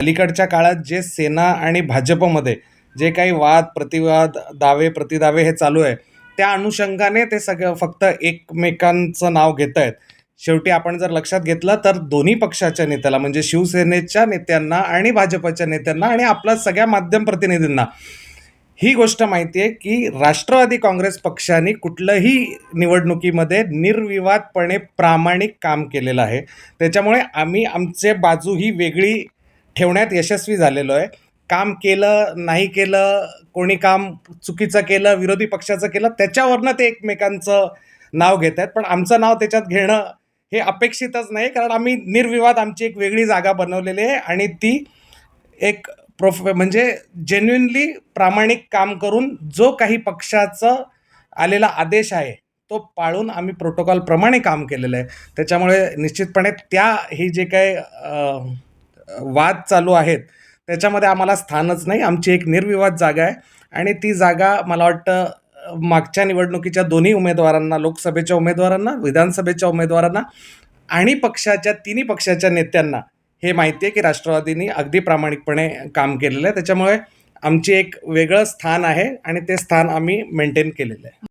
अलीकडच्या काळात जे सेना आणि भाजपमध्ये जे काही वाद प्रतिवाद दावे प्रतिदावे हे चालू आहे त्या अनुषंगाने ते सगळं फक्त एकमेकांचं नाव घेत आहेत. शेवटी आपण जर लक्षात घेतलं तर दोन्ही पक्षाच्या नेत्याला म्हणजे शिवसेनेच्या नेत्यांना आणि भाजपच्या नेत्यांना आणि आपल्या सगळ्या माध्यम प्रतिनिधींना ही गोष्ट माहिती आहे की राष्ट्रवादी काँग्रेस पक्षाने कुठलंही निवडणुकीमध्ये निर्विवादपणे प्रामाणिक काम केलेलं आहे. त्याच्यामुळे आम्ही आमचे बाजू ही वेगळी ठेवण्यात यशस्वी झालेलो आहे. काम केलं नाही केलं कोणी काम चुकीचं केलं विरोधी पक्षाचं केलं त्याच्यावरनं ते एकमेकांचं नाव घेत आहेत. पण आमचं नाव त्याच्यात घेणं हे अपेक्षितच नाही कारण आम्ही निर्विवाद आमची एक वेगळी जागा बनवलेली आहे आणि ती एक प्रोफ म्हणजे जेन्युनली प्रामाणिक काम करून जो काही पक्षाचं आलेला आदेश आहे तो पाळून आम्ही प्रोटोकॉलप्रमाणे काम केलेलं आहे. त्याच्यामुळे निश्चितपणे त्या ही जे काय वाद चालू आहेत. त्याच्यामध्ये आम्हाला स्थानच नाही. आमची एक निर्विवाद जागा आहे. आणि ती जागा मला वाटतं मागच्या निवडणुकीच्या दोन्ही उमेदवारांना लोकसभेच्या उमेदवारांना विधानसभेच्या उमेदवारांना आणि पक्षाच्या तिन्ही पक्षाच्या नेत्यांना हे माहिती आहे की राष्ट्रवादीनी अगदी प्रामाणिकपणे काम केलेलं आहे. त्याच्यामुळे आमची एक वेगळं स्थान आहे आणि ते स्थान आम्ही मेंटेन केलेलं आहे.